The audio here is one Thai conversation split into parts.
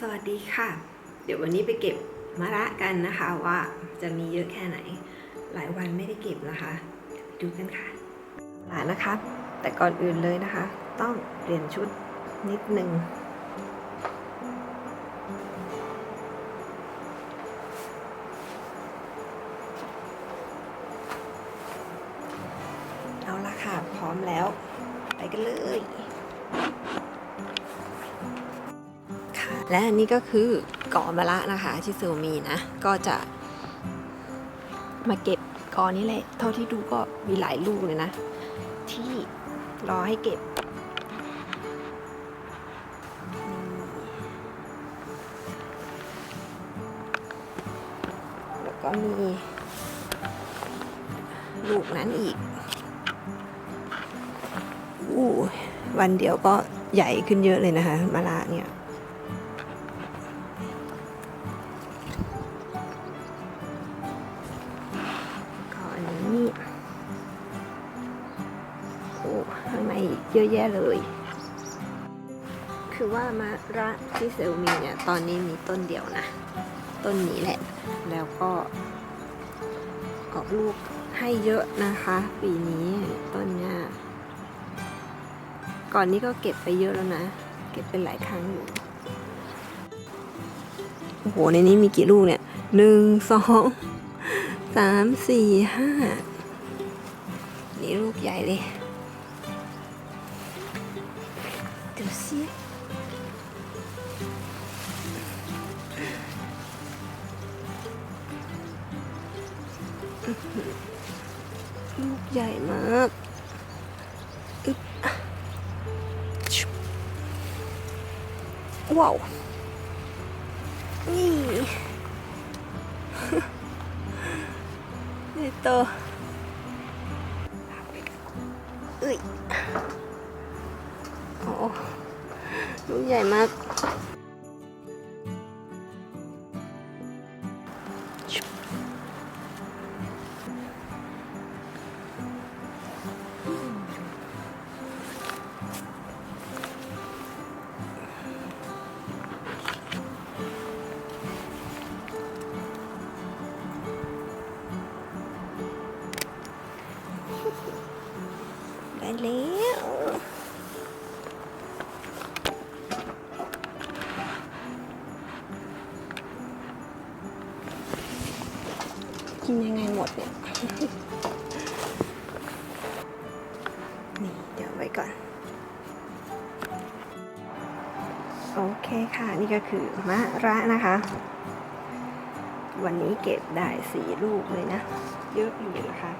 สวัสดีค่ะ เดี๋ยววันนี้ไปเก็บมะระกันนะคะว่าจะมีเยอะแค่ไหน หลายวันไม่ได้เก็บนะคะ ดูกันค่ะหลานนะคะ แต่ก่อนอื่นเลยนะคะ ต้องเปลี่ยนชุดนิดนึงเอาละค่ะ พร้อมแล้ว ไปกันเลย และอันนี้ก็คือเกาะมะละนะคะที่ซูมีนะก็จะมาเก็บกอนี้แหละ เท่าที่ดูก็มีหลายลูกเลยนะ ที่รอให้เก็บแล้วก็มีลูกนั้นอีกอู้วันเดียวก็ใหญ่ขึ้นเยอะเลยนะคะมะละเนี่ย เยอะแยะเลย คือว่ามะระที่เซลมีเนี่ยตอนนี้มีต้นเดียวนะ ต้นนี้แหละ แล้วก็ออกลูกให้เยอะนะคะ ปีนี้ต้นเนี้ยก่อนนี้ก็เก็บไปเยอะแล้วนะ เก็บเป็นหลายครั้งอยู่โอ้โห ในนี้มีกี่ลูกเนี่ย หนึ่ง สอง สาม สี่ ห้า นี่ลูกใหญ่เลย ดูสิอื้อหือลูก ลูกใหญ่มากได้แล้ว ดเนี่ยนี่เดี๋ยวไว้ก่อน โอเคค่ะ นี่ก็คือมะระนะคะ วันนี้เก็บได้สี่ลูกเลยนะ เยอะอยู่นะคะ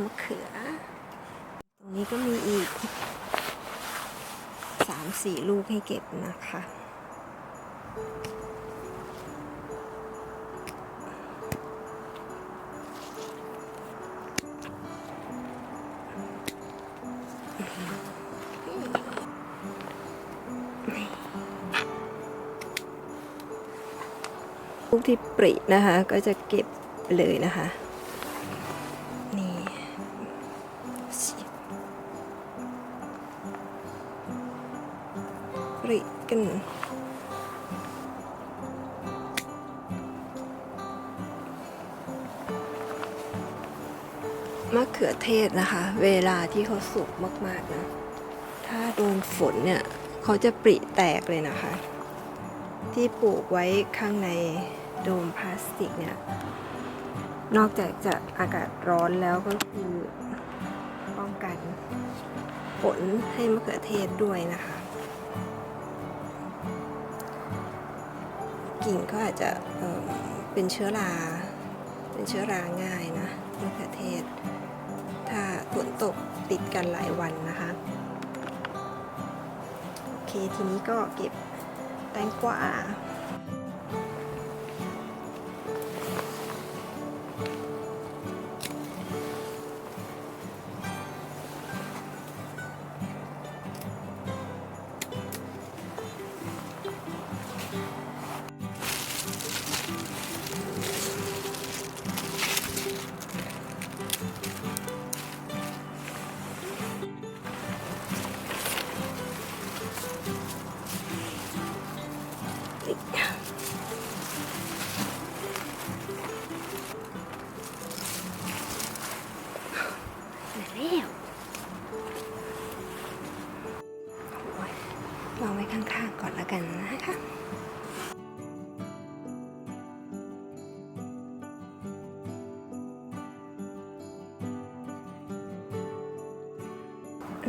มะเขือ ตรงนี้ก็มีอีกสามสี่ลูกให้เก็บนะคะลูกที่ปรินะคะ ก็จะเก็บเลยนะคะ กัน มะเขือเทศนะคะ เวลาที่เขาสุกมากๆนะ ถ้าโดนฝนเนี่ย เขาจะปริแตกเลยนะคะ ที่ปลูกไว้ข้างในโดมพลาสติกเนี่ย นอกจากจะอากาศร้อนแล้วก็คือป้องกันฝนให้มะเขือเทศด้วยนะคะ กิ่งก็อาจจะเเป็นเชื้อรา เป็นเชื้อราง่ายนะมะเขือเทศ ถ้าฝนตกติดกันหลายวันนะคะโอเคทีนี้ก็เก็บแตงกวา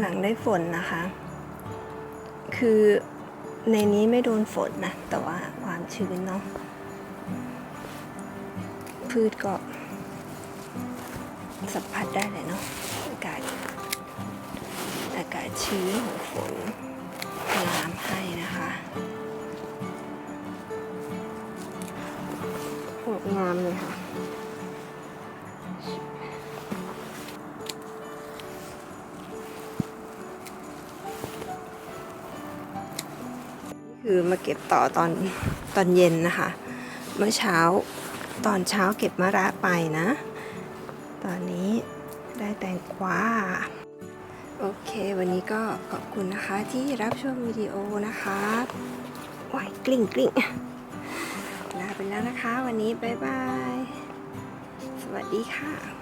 หลังได้ฝนนะคะ คือในนี้ไม่โดนฝนนะ แต่ว่าความชื้นเนาะพืชก็สัมผัสได้เลยเนาะอากาศอากาศชื้นของฝนน้ำให้นะคะสวยงามเลยค่ะ คือมาเก็บต่อตอนตอนเย็นนะคะ เมื่อเช้าตอนเช้าเก็บมะระไปนะ ตอนนี้ได้แตงกวาโอเค วันนี้ก็ขอบคุณนะคะที่รับชมวิดีโอนะคะวายกลิ้งกลิ้งลาไปแล้วนะคะ วันนี้บ๊ายบาย สวัสดีค่ะ